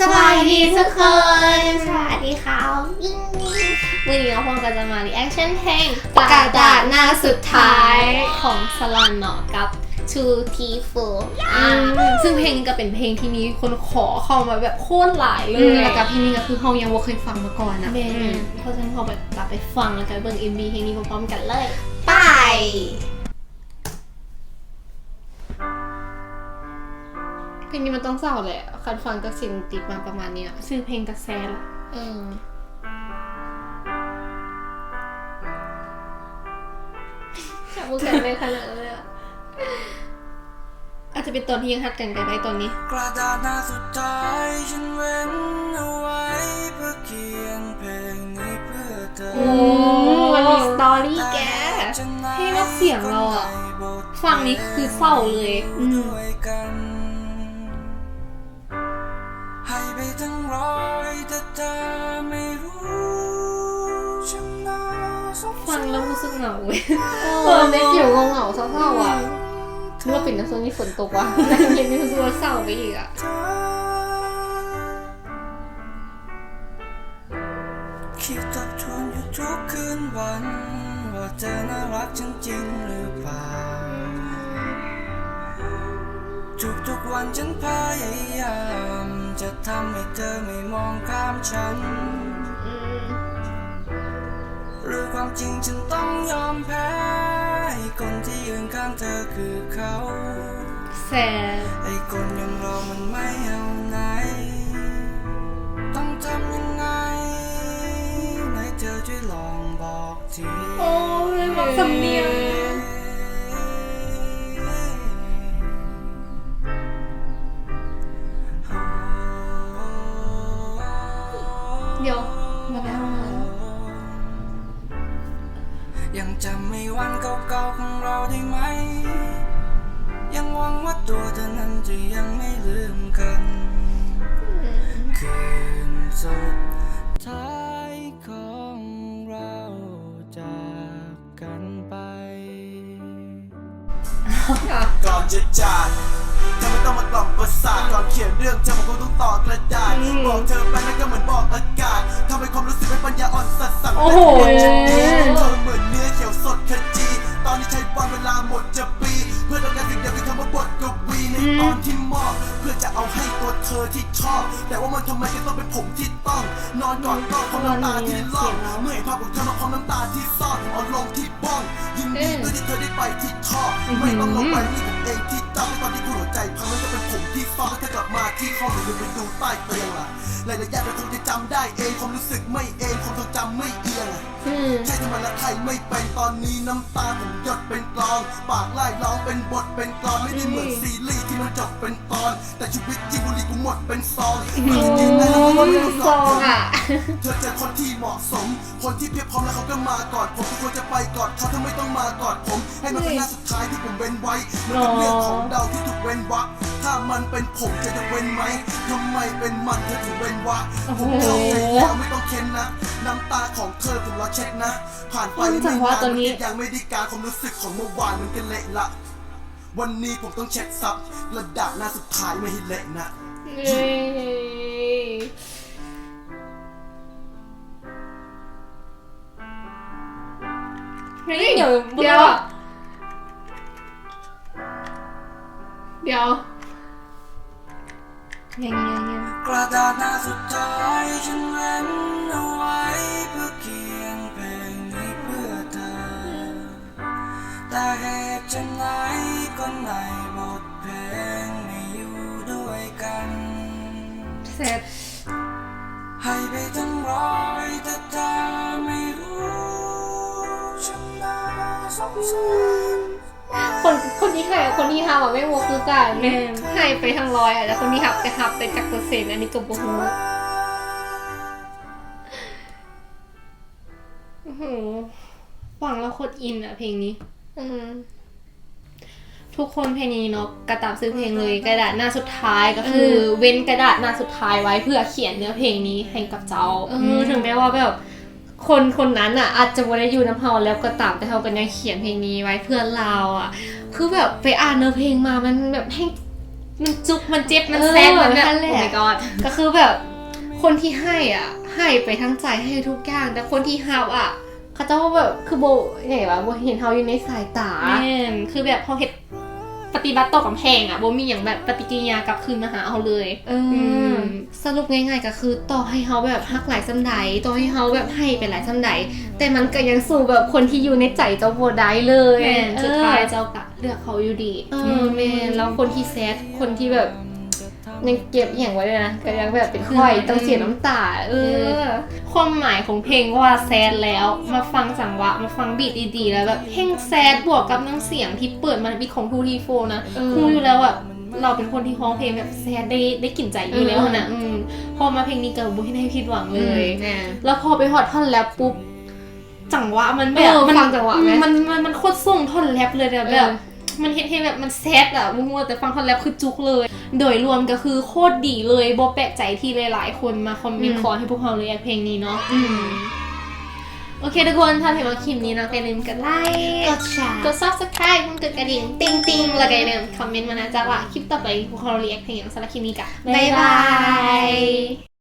สบายดีทุกคนสวัสดีค่ะวิ่งวันนี้เราพงก็จะมา reaction เพลงกระดาษหน้าสุดท้ายของสลันเนาะกับ Two T Full อ่าซึ่งเพลงนี้ก็เป็นเพลงที่มีคนขอเข้ามาแบบโคตรหลายเลอืมยแล้วกับเพลงนี้ก็คือเฮายังบ่เคยฟังมาก่อนอะแม่เพราะฉะนั้นพอแบบกลับไปฟังแล้วกันเบิ่ง MV เพลงนี้พร้อมๆกันเลย ไป เพลงนี้มันต้องเศร้าแหละคันฟังจากเสียงติดมาประมาณเนี้ยชื่อเพลงกระแสละเออจับมือกันเลยขนาดนั้นเลยอะอาจจะเป็นตอนที่ยังฮัดกันก็ได้ตอนนี้ กระดาษหน้าสุดท้ายฉันเว้นเอาไว้เพื่อเขียนเพลงนี้เพื่อเธอโอ้มันมีสตอรี่แกให้ว่าเสียงเราอะฟังนี้คือเศร้าเลย อืม ร้อยแต่เธอไม่รู้ฉันน่าสงฟัสางรแล้วรู้สึกเหงาเว้ยเออในเกี่ยวกับเหงาๆเศร้าๆอะเมื่อเป็นน้ำส้มนี่ฝนตกว่ะแล้วเพลงนี้รู้สึกว่าเศร้าไปอีกอะ เธอคิดทบทวนอยู่ทุกคืนวัน ว่าเธอน่ารักฉันจริงหรือเปล่าทุกทุกๆวันฉันพยา เธอไม่มองข้ามฉัน หรือความจริงฉันต้องยอมแพ้ ให้คนที่ยืนข้างเธอคือเขาแสบไอ้คนอยังเรามันไม่เอาไหน ต้องทำยังไงไหนเธอช่วยลองบอกที โอ้ยมักสำเนี ยังจำไม่วันเก่าๆของเราได้ไหม ยังหวังว่าตัวเธอนั้นจะยังไม่ลืมกัน คืนสุดท้ายของเราจากกันไป ก่อนจะจากเธอไม่ต้องมากล่อมประสาทก่อนเขียนเรื่องเธอมันคงต้องต่อกระดาษบอกเธอไปนั่นก็เหมือนบอกอากาศทำให้ความรู้สึกเป็นปัญญาอ่อนสัสสัสโอ้โหจะดีเธอเหมื อที่ชอบ แต่ว่ามันทำไมก็ต้องเป็นผมที่ต้อง นอนกอดกอดความน้ำตาที่ล่องเมื่อเห็นภาพของเธอมาความน้ำตาที่ซ่อนเอาลงที่บ้อง ยินดีด้วยที่เธอได้ไปที่ท่อไม่ต้องลงไปนี่ผมเองที่จำในตอนที่คุณหัวใจพังแล้วจะเป็นผมที่ซ่อนแล้วเธอกลับมาที่ห้องหรือไปดูใต้เตียงล่ะรายละเอียดเราคงจะจำได้เองความรู้สึกไม่เองความทรงจำไม่เอียง อะอืมใช่ทำไมละใครไม่เป็นตอนนี้น้ำตาผมหยดเป็นกลอง ปากไล่ร้องเป็นบทเป็นกลอนไม่ได้เหมือนซีรีส์ที่มันจบเป็นตอน แต่ชีวิตจริงบุหรี่กูหมดเป็นซองมันจริงๆนะแล้วก็ไม่รู้หรซออกงอะเธอเจอคนที่เหมาะสม คนที่เพียบพร้อมแล้วเขาก็มากอดผมทุกคนจะไปกอดเขาถ้าไม่ต้องมากอดผม ให้มันเป็นหน้าสุดท้ายที่ผมเว้นไว้มันเป็นเรื่องของเดาที่ถูกเว้นวรรคถ้ามันเป็นผมจะจะเว้นไหมทำไมเป็นมันเธอถึงเว้นวรรคผมเข้าใจแล้วไม่ต้องเค้นนะน้ำตาของเธอผมรอเช็ดนะ ผ่านไปอืมจัไม่งหวะนานตอนนี้มันก็ยังไม่ได้การความรู้สึกของเมื่อวานมันก็เละละ วันนี้ผมต้องเช็ดซับกระดาษหน้าสุดท้ายไม่ให้เละนะ เย้เฮ้ยเดี๋ยวเดี๋ยวเดี๋ยวยังยังยังกระดาษหน้าสุดท้ายฉันเว้นเอาไว้เพื่อเขียนเพลงนี้เพื่อเธอ แต่เหตุฉันไหนก็ในบทเพลงไม่อยู่ด้วยกันเสร็จให้ไปทั้ง คนคนที่ให้กับคนที่หับอะไม่โมคือกันแม่นให้ไปทางร้อยอะแล้วคนที่หับก็หับไปจากเปอร์เซ็นต์อันนี้ก็บ่ฮู้โอ้โหฟังแล้วโคตรอินอะเพลงนี้อืมทุกคนเพลงนี้เนาะกระตามซื้อเพลงเลยกระดาษหน้าสุดท้ายก็คืออเว้นกระดาษหน้าสุดท้ายไว้เพื่อเขียนเนื้อเพลงนี้ให้กับเจ้าอืมเออถึงแม้ว่าแบบ คนคนนั้นอะอาจจะไม่ได้อยู่น้ำเฮาแล้วก็ตามแต่เขาก็ยังเขียนเพลงนี้ไว้เพื่อเราอะ คือแบบไปอ่านเนื้อเพลงมามันแบบให้มันจุกมันเจ็บมันเออแซดมันแบบนั่นแหละโอ้ my god ก็คือแบบคนที่ให้อะ ให้ไปทั้งใจให้ทุกอย่างแต่คนที่ฮับอะเขาจะว่าแบบคือโบไงวะโบเห็นเขาอยู่ในสายตาแม่นคือแบบพอเฮ็ดป ฏิบัติต่อกำแพงอะโบมีอย่างแบบปฏิกิริยากลับคืนมาหาเอาเลยเออือมสรุปง่ายๆก็คือต่อให้เขาแบบฮักหลายสันใดต่อให้เขาแบบให้ไปหลายสันใดแต่มันก็ยังสู่แบบคนที่อยู่ในใจเจ้าโบได้เลยแม่นสุดท้ายเออเจ้ากะเลือกเขาอยู่ดีเออแม่นแล้วคนที่แซดคนที่แบบ ยังเก็บอย่างไว้เลยนะก็ยังแบบเป็นค่อยต้องเสียน้ำตา เออ ความหมายของเพลงว่าแซดแล้ว มาฟังจังหวะ มาฟังบีทดีๆแล้วแบบเพลงแซดบวกกับน้ำเสียงที่เปิดมาบิทของทูทีโฟนะเออครูอยู่แล้วอะเราเป็นคนที่ร้องเพลงแบบแซดได้ได้กลิ่นใจอยู่แล้วนะอืมพอมาเพลงนี้ก็บุให้ได้ผิดหวังเลยแม่แล้วพอไปฮอดท่อนแรปปุ๊บจังหวะมันแบเอบอมัฟังจังหวะไหมมันมันมันโคตรส่งท่อนแรปเลยนะแบบเออ มันเห็นให้แบบมันแซดอะมัวๆแต่ฟังท่อนแรปคือจุกเลย โดยรวมก็คือโคตรดีเลยโบแปลกใจที่หลายๆ คนมาคอมเมนต์ขอให้พวกเราเลยเพลงนี้เนาะอืมโอเคทุกคนถ้าเห็นว่าคลิปนี้เนาะก็อย่าลืมกดไลค์กดแชร์กด subscribe กดกระดิ่งติ๊งติ๊งแล้วก็อย่าลืมคอมเมนต์มานะจ๊ะว่าคลิปต่อไปพวกเราเรียกเพลงอย่างสำหรับคลิปนี้กันบ๊ายบาย